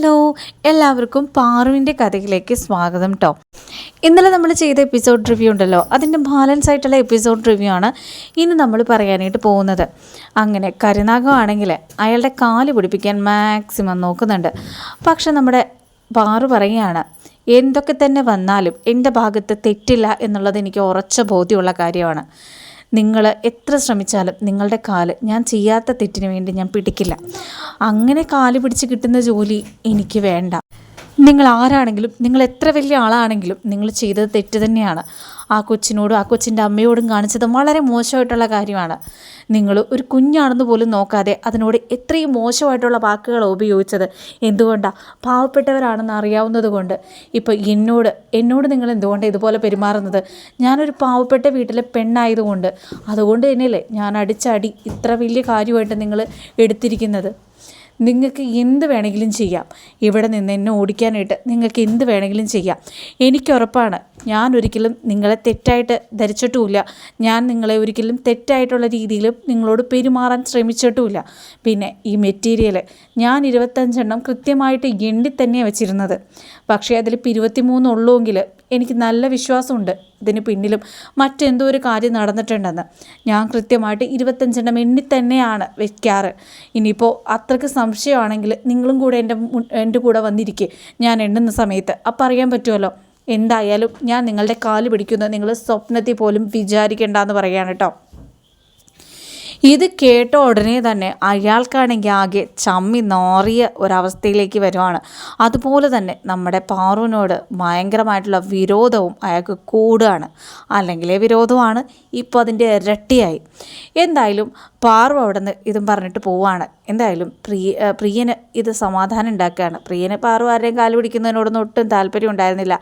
Hello എല്ലാവർക്കും പാറുവിന്റെ കഥയിലേക്ക് സ്വാഗതം കേട്ടോ ഇന്നലെ നമ്മൾ ചെയ്ത എപ്പിസോഡ് റിവ്യൂ ഉണ്ടല്ലോ അതിന്റെ ബാലൻസ് ആയിട്ടുള്ള എപ്പിസോഡ് റിവ്യൂ ആണ് ഇന്ന് നമ്മൾ പറയാനായിട്ട് പോകുന്നത്. അങ്ങനെ കരുനാഗമാണെങ്കിൽ അയാളുടെ കാൽ പിടിപ്പിക്കാൻ മാക്സിമം നോക്കുന്നുണ്ട്. പക്ഷെ നമ്മുടെ പാറു പറയുകയാണ് എന്തൊക്കെ തന്നെ വന്നാലും എന്റെ ഭാഗത്ത് തെറ്റില്ല എന്നുള്ളത് എനിക്ക് ഉറച്ച ബോധ്യമുള്ള കാര്യമാണ്. നിങ്ങൾ എത്ര ശ്രമിച്ചാലും നിങ്ങളുടെ കാൽ ഞാൻ ചെയ്യാത്ത തെറ്റിന് വേണ്ടി ഞാൻ പിടിക്കില്ല. അങ്ങനെ കാൽ പിടിച്ച് കിട്ടുന്ന ജോലി എനിക്ക് വേണ്ട. നിങ്ങൾ ആരാണെങ്കിലും നിങ്ങൾ എത്ര വലിയ ആളാണെങ്കിലും നിങ്ങൾ ചെയ്തത് തെറ്റ് തന്നെയാണ്. ആ കൊച്ചിനോടും ആ കൊച്ചിന്റെ അമ്മയോടും കാണിച്ചത് വളരെ മോശമായിട്ടുള്ള കാര്യമാണ്. നിങ്ങൾ ഒരു കുഞ്ഞാണെന്ന് പോലും നോക്കാതെ അതിനോട് എത്രയും മോശമായിട്ടുള്ള വാക്കുകൾ ഉപയോഗിച്ചത്. എന്തുകൊണ്ടാണ് പാവപ്പെട്ടവരാണെന്ന് അറിയാവുന്നത് കൊണ്ട്. ഇപ്പോൾ എന്നോട് എന്നോട് നിങ്ങൾ എന്തുകൊണ്ടാണ് ഇതുപോലെ പെരുമാറുന്നത്? ഞാനൊരു പാവപ്പെട്ട വീട്ടിലെ പെണ്ണായതുകൊണ്ട് അതുകൊണ്ട് തന്നെയല്ലേ ഞാൻ അടിച്ചടി ഇത്ര വലിയ കാര്യമായിട്ട് നിങ്ങൾ എടുത്തിരിക്കുന്നത്? നിങ്ങൾക്ക് എന്ത് വേണമെങ്കിലും ചെയ്യാം. ഇവിടെ നിന്ന് എന്നെ ഓടിക്കാനായിട്ട് നിങ്ങൾക്ക് എന്ത് വേണമെങ്കിലും ചെയ്യാം. എനിക്കുറപ്പാണ് ഞാൻ ഒരിക്കലും നിങ്ങളെ തെറ്റായിട്ട് ധരിച്ചിട്ടുമില്ല. ഞാൻ നിങ്ങളെ ഒരിക്കലും തെറ്റായിട്ടുള്ള രീതിയിലും നിങ്ങളോട് പെരുമാറാൻ ശ്രമിച്ചിട്ടുമില്ല. പിന്നെ ഈ മെറ്റീരിയൽ ഞാൻ ഇരുപത്തഞ്ചെണ്ണം കൃത്യമായിട്ട് എണ്ണി തന്നെയാണ് വെച്ചിരുന്നത്. പക്ഷേ അതിൽ ഇപ്പോൾ ഇരുപത്തിമൂന്നുള്ളൂവെങ്കിൽ എനിക്ക് നല്ല വിശ്വാസമുണ്ട്. ഇതിന് പിന്നിലും മറ്റെന്തോ ഒരു കാര്യം നടന്നിട്ടുണ്ടെന്ന്. ഞാൻ കൃത്യമായിട്ട് ഇരുപത്തഞ്ചെണ്ണം എണ്ണി തന്നെയാണ് വെക്കാറ്. ഇനിയിപ്പോൾ അത്രയ്ക്ക് സംശയമാണെങ്കിൽ നിങ്ങളും കൂടെ എന്റെ എന്റെ കൂടെ വന്നിരിക്കുക ഞാൻ എണ്ണുന്ന സമയത്ത്. അപ്പം അറിയാൻ പറ്റുമല്ലോ എന്തായാലും ഞാൻ നിങ്ങളുടെ കാൽ പിടിക്കുന്നത് നിങ്ങൾ സ്വപ്നത്തിൽ പോലും വിചാരിക്കേണ്ടെന്ന് പറയുകയാണ് കേട്ടോ ഇത് കേട്ട ഉടനെ തന്നെ അയാൾക്കാണെങ്കിൽ ആകെ ചമ്മി നോറിയ ഒരവസ്ഥയിലേക്ക് വരുവാണ്. അതുപോലെ തന്നെ നമ്മുടെ പാറുവിനോട് ഭയങ്കരമായിട്ടുള്ള വിരോധവും അയാൾക്ക് കൂടുകയാണ് അല്ലെങ്കിലേ വിരോധമാണ്. ഇപ്പോൾ അതിന്റെ ഇരട്ടിയായി. എന്തായാലും പാറു അവിടെ നിന്ന് ഇതും പറഞ്ഞിട്ട് പോവാണ്. എന്തായാലും പ്രിയ പ്രിയന് ഇത് സമാധാനം ഉണ്ടാക്കുകയാണ്. പ്രിയന് പാറു ആരെയും കാൽ പിടിക്കുന്നതിനോടൊന്നും ഒട്ടും താല്പര്യം ഉണ്ടായിരുന്നില്ല.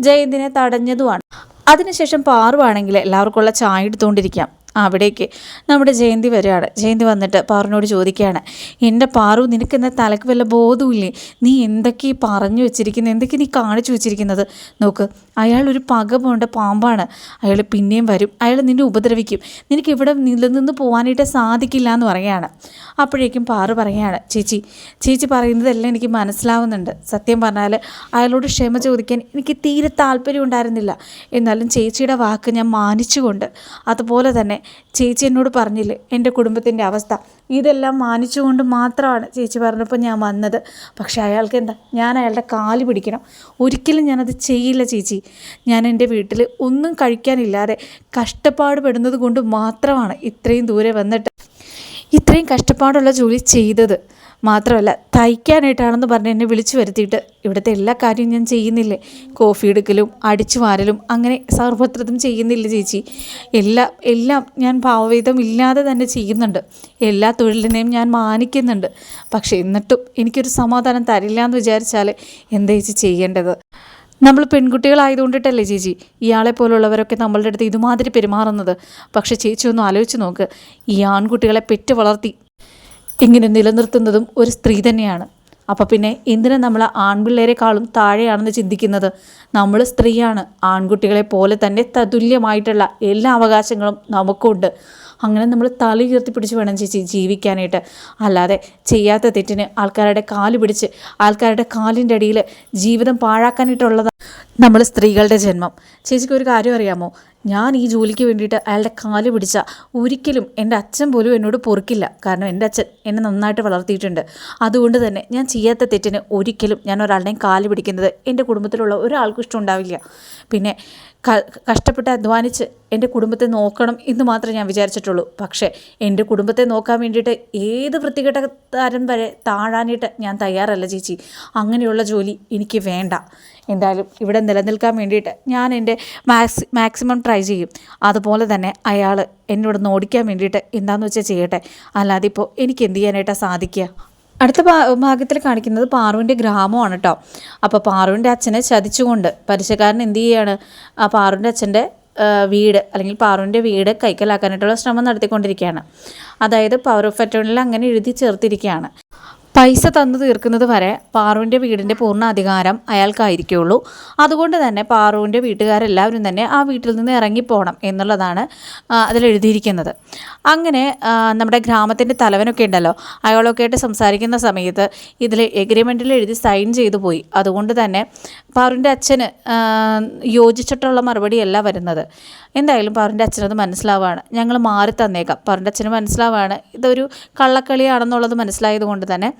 ജയന്തിനെ തടഞ്ഞതുമാണ്. അതിനുശേഷം പാറുവാണെങ്കിൽ എല്ലാവർക്കുള്ള ചായ എടുത്തുകൊണ്ടിരിക്കാം. അവിടേക്ക്. നമ്മുടെ ജയന്തി വരികയാണ്. ജയന്തി വന്നിട്ട് പാറുവിനോട് ചോദിക്കുകയാണ് എന്റെ പാറു നിനക്ക് എന്താ തലക്ക് വല്ല ബോധമില്ലേ നീ എന്തൊക്കെ പറഞ്ഞു വെച്ചിരിക്കുന്നത് എന്തൊക്കെ നീ കാണിച്ചു വെച്ചിരിക്കുന്നത്? നോക്ക് അയാൾ ഒരു പക പോണ്ട പാമ്പാണ്. അയാൾ പിന്നെയും വരും. അയാൾ നിന്നെ ഉപദ്രവിക്കും. നിനക്ക് ഇവിടെ നിന്ന് പോകാനായിട്ട് സാധിക്കില്ല എന്ന് പറയുകയാണ്. അപ്പോഴേക്കും പാറു പറയുകയാണ് ചേച്ചി ചേച്ചി പറയുന്നതെല്ലാം എനിക്ക് മനസ്സിലാവുന്നുണ്ട്. സത്യം പറഞ്ഞാൽ അയാളോട് ക്ഷമ ചോദിക്കാൻ എനിക്ക് തീരെ താല്പര്യം ഉണ്ടായിരുന്നില്ല. എന്നാലും ചേച്ചിയുടെ വാക്ക് ഞാൻ മാനിച്ചുകൊണ്ട് അതുപോലെ തന്നെ ചേച്ചി എന്നോട് പറഞ്ഞില്ലേ എന്റെ കുടുംബത്തിന്റെ അവസ്ഥ. ഇതെല്ലാം മാനിച്ചുകൊണ്ട് മാത്രമാണ് ചേച്ചി പറഞ്ഞപ്പോൾ ഞാൻ വന്നത്. പക്ഷേ അയാൾക്ക് എന്താ ഞാൻ അയാളുടെ കാൽ പിടിക്കണം. ഒരിക്കലും ഞാനത് ചെയ്യില്ല ചേച്ചി. ഞാൻ എന്റെ വീട്ടിൽ ഒന്നും കഴിക്കാനില്ലാതെ കഷ്ടപ്പാട് പെടുന്നത് കൊണ്ട് മാത്രമാണ് ഇത്രയും ദൂരെ വന്നിട്ട് ഇത്രയും കഷ്ടപ്പാടുള്ള ജോലി ചെയ്തത്. മാത്രമല്ല തയ്ക്കാനായിട്ടാണെന്ന് പറഞ്ഞ് എന്നെ വിളിച്ചു വരുത്തിയിട്ട് ഇവിടുത്തെ എല്ലാ കാര്യവും ഞാൻ ചെയ്യുന്നില്ലേ? കോഫി എടുക്കലും അടിച്ചു വാരലും അങ്ങനെ സർവത്രതും ചെയ്യുന്നില്ല ചേച്ചി? എല്ലാ എല്ലാം ഞാൻ ഭാവവേദം ഇല്ലാതെ തന്നെ ചെയ്യുന്നുണ്ട്. എല്ലാ തൊഴിലിനെയും ഞാൻ മാനിക്കുന്നുണ്ട്. പക്ഷേ എന്നിട്ടും എനിക്കൊരു സമാധാനം തരില്ല എന്ന് വിചാരിച്ചാൽ എന്താ ചേച്ചി ചെയ്യേണ്ടത്? നമ്മൾ പെൺകുട്ടികളായതുകൊണ്ടിട്ടല്ലേ ചേച്ചി? ഇയാളെ പോലുള്ളവരൊക്കെ നമ്മളുടെ അടുത്ത് ഇതുമാതിരി പെരുമാറുന്നത്. പക്ഷേ ചേച്ചി ഒന്ന് ആലോചിച്ച് നോക്ക്. ഈ ആൺകുട്ടികളെ പെറ്റ് വളർത്തി ഇങ്ങനെ നിലനിർത്തുന്നതും ഒരു സ്ത്രീ തന്നെയാണ്. അപ്പോൾ പിന്നെ എന്തിനാ നമ്മൾ ആൺപിള്ളേരെക്കാളും താഴെയാണെന്ന് ചിന്തിക്കുന്നത്? നമ്മൾ സ്ത്രീയാണ്. ആൺകുട്ടികളെ പോലെ തന്നെ തതുല്യമായിട്ടുള്ള എല്ലാ അവകാശങ്ങളും നമുക്കുണ്ട്. അങ്ങനെ നമ്മൾ തല ഉയർത്തി പിടിച്ച് വേണം ചേച്ചി ജീവിക്കാനായിട്ട്. അല്ലാതെ ചെയ്യാത്ത തെറ്റിന് ആൾക്കാരുടെ കാൽ പിടിച്ച് ആൾക്കാരുടെ കാലിന്റെ അടിയിൽ ജീവിതം പാഴാക്കാനായിട്ടുള്ളതാണ് നമ്മൾ സ്ത്രീകളുടെ ജന്മം. ചേച്ചിക്ക് ഒരു കാര്യം അറിയാമോ? ഞാൻ ഈ ജോലിക്ക് വേണ്ടിയിട്ട് അയാളുടെ കാൽ പിടിച്ച ഒരിക്കലും എന്റെ അച്ഛൻ പോലും എന്നോട് പൊറുക്കില്ല. കാരണം എന്റെ അച്ഛൻ എന്നെ നന്നായിട്ട് വളർത്തിയിട്ടുണ്ട്. അതുകൊണ്ട് തന്നെ ഞാൻ ചെയ്യാത്ത തെറ്റിന് ഒരിക്കലും ഞാൻ ഒരാളുടെയും കാൽ പിടിക്കുന്നത് എന്റെ കുടുംബത്തിലുള്ള ഒരാൾക്കും ഇഷ്ടം ഉണ്ടാവില്ല പിന്നെ കഷ്ടപ്പെട്ട് അധ്വാനിച്ച് എന്റെ കുടുംബത്തെ നോക്കണം എന്ന് മാത്രമേ ഞാൻ വിചാരിച്ചിട്ടുള്ളൂ. പക്ഷേ എന്റെ കുടുംബത്തെ നോക്കാൻ വേണ്ടിയിട്ട് ഏത് വൃത്തികെട്ട വരെ താഴാനായിട്ട് ഞാൻ തയ്യാറല്ല ചേച്ചി. അങ്ങനെയുള്ള ജോലി എനിക്ക് വേണ്ട. എന്തായാലും ഇവിടെ നിലനിൽക്കാൻ വേണ്ടിയിട്ട് ഞാൻ എന്റെ മാക്സി മാക്സിമം ട്രൈ ചെയ്യും. അതുപോലെ തന്നെ അയാൾ എന്നോട് ഓടിക്കാൻ വേണ്ടിയിട്ട് എന്താണെന്ന് വെച്ചാൽ ചെയ്യട്ടെ. അല്ലാതെ ഇപ്പോൾ എനിക്ക് എന്ത് ചെയ്യാനായിട്ടാണ് സാധിക്കുക? അടുത്ത ഭാഗത്തിൽ കാണിക്കുന്നത് പാറുവിന്റെ ഗ്രാമമാണ് കേട്ടോ. അപ്പോൾ പാറുവിന്റെ അച്ഛനെ ചതിച്ചുകൊണ്ട് പലിശക്കാരൻ എന്ത് ചെയ്യാണ്? ആ പാറുവിന്റെ അച്ഛന്റെ വീട് അല്ലെങ്കിൽ പാറുവിന്റെ വീട് കൈക്കലാക്കാനായിട്ടുള്ള ശ്രമം നടത്തിക്കൊണ്ടിരിക്കുകയാണ്. അതായത് പവർ ഓഫ് അറ്റോണിൽ അങ്ങനെ എഴുതി ചേർത്തിരിക്കുകയാണ്. പൈസ തന്നു തീർക്കുന്നത് വരെ പാറുവിന്റെ വീടിന്റെ പൂർണ അധികാരം അയാൾക്കായിരിക്കുള്ളൂ. അതുകൊണ്ട് തന്നെ പാറുവിന്റെ വീട്ടുകാരെല്ലാവരും തന്നെ ആ വീട്ടിൽ നിന്ന് ഇറങ്ങിപ്പോകണം എന്നുള്ളതാണ് അതിലെഴുതിയിരിക്കുന്നത് അങ്ങനെ നമ്മുടെ ഗ്രാമത്തിന്റെ തലവനൊക്കെ ഉണ്ടല്ലോ അയാളൊക്കെ ആയിട്ട് സംസാരിക്കുന്ന സമയത്ത് ഇതിൽ എഗ്രിമെന്റിൽ എഴുതി സൈൻ ചെയ്തു പോയി. അതുകൊണ്ട് തന്നെ പാറുവിന്റെ അച്ഛന് യോജിച്ചിട്ടുള്ള മറുപടിയല്ല വരുന്നത്. എന്തായാലും പാറുവിന്റെ അച്ഛനത് മനസ്സിലാവുകയാണ് ഞങ്ങൾ മാറി തന്നേക്കാം. പാറുവിന്റെ അച്ഛന് മനസ്സിലാവുകയാണ് ഇതൊരു കള്ളക്കളിയാണെന്നുള്ളത് മനസ്സിലായത് കൊണ്ട് തന്നെ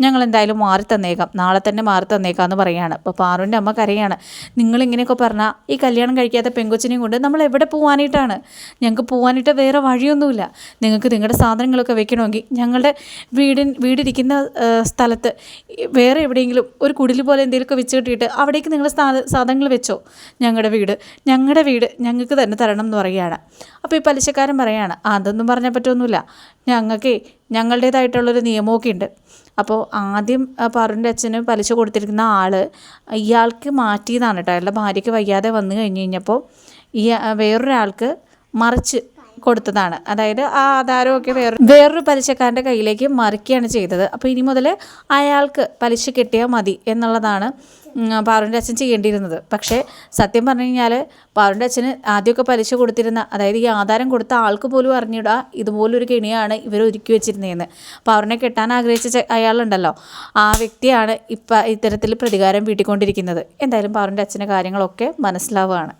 ഞങ്ങൾ എന്തായാലും മാറി തന്നേക്കാം. നാളെ തന്നെ മാറി തന്നേക്കാം എന്ന് പറയുകയാണ്. അപ്പോൾ പാറുവിന്റെ അമ്മ കരയാണ്. നിങ്ങളിങ്ങനെയൊക്കെ പറഞ്ഞാൽ ഈ കല്യാണം കഴിക്കാത്ത പെങ്കൊച്ചിനെയും കൊണ്ട് നമ്മൾ എവിടെ പോകാനായിട്ടാണ് ഞങ്ങൾക്ക് പോകാനായിട്ട് വേറെ വഴിയൊന്നുമില്ല. നിങ്ങൾക്ക് നിങ്ങളുടെ സാധനങ്ങളൊക്കെ വെക്കണമെങ്കിൽ ഞങ്ങളുടെ വീടിൻ വീടിരിക്കുന്ന സ്ഥലത്ത് വേറെ എവിടെയെങ്കിലും ഒരു കുടിൽ പോലെ എന്തെങ്കിലുമൊക്കെ വെച്ച് കിട്ടിയിട്ട് അവിടേക്ക് നിങ്ങൾ സാധനങ്ങൾ വെച്ചോ? ഞങ്ങളുടെ വീട് ഞങ്ങളുടെ വീട് ഞങ്ങൾക്ക് തന്നെ തരണം എന്ന് പറയുകയാണ്. അപ്പോൾ ഈ പലിശക്കാരൻ പറയാണ് അതൊന്നും പറഞ്ഞാൽ പറ്റൊന്നുമില്ല. ഞങ്ങൾക്ക് ഞങ്ങളുടേതായിട്ടുള്ളൊരു നിയമമൊക്കെ ഉണ്ട്. അപ്പോൾ ആദ്യം പാറുവിന്റെ അച്ഛന് പലിശ കൊടുത്തിരിക്കുന്ന ആൾ ഇയാൾക്ക് മാറ്റിയതാണ് കേട്ടോ. അയാളുടെ ഭാര്യയ്ക്ക് വയ്യാതെ വന്നു കഴിഞ്ഞ് കഴിഞ്ഞപ്പോൾ ഈ വേറൊരാൾക്ക് മറിച്ച് കൊടുത്തതാണ്. അതായത് ആ ആധാരമൊക്കെ വേറെ വേറൊരു പലിശക്കാരന്റെ കയ്യിലേക്ക് മറിക്കുകയാണ് ചെയ്തത്. അപ്പോൾ ഇനി മുതൽ അയാൾക്ക് പലിശ കിട്ടിയാൽ മതി എന്നുള്ളതാണ് പാറുന്റെ അച്ഛൻ ചെയ്യേണ്ടിയിരുന്നത്. പക്ഷേ സത്യം പറഞ്ഞു കഴിഞ്ഞാൽ പാറുവിന്റെ അച്ഛന് ആദ്യമൊക്കെ പലിശ കൊടുത്തിരുന്ന അതായത് ഈ ആധാരം കൊടുത്ത ആൾക്ക് പോലും അറിഞ്ഞിടാ ഇതുപോലൊരു കെണിയാണ് ഇവർ ഒരുക്കി വെച്ചിരുന്നതെന്ന്. പാറുവിനെ കെട്ടാൻ ആഗ്രഹിച്ച അയാളുണ്ടല്ലോ. ആ വ്യക്തിയാണ് ഇപ്പം ഇത്തരത്തിൽ പ്രതികാരം വീട്ടിക്കൊണ്ടിരിക്കുന്നത്. എന്തായാലും പാറുവിന്റെ അച്ഛന്റെ കാര്യങ്ങളൊക്കെ മനസ്സിലാവുകയാണ്.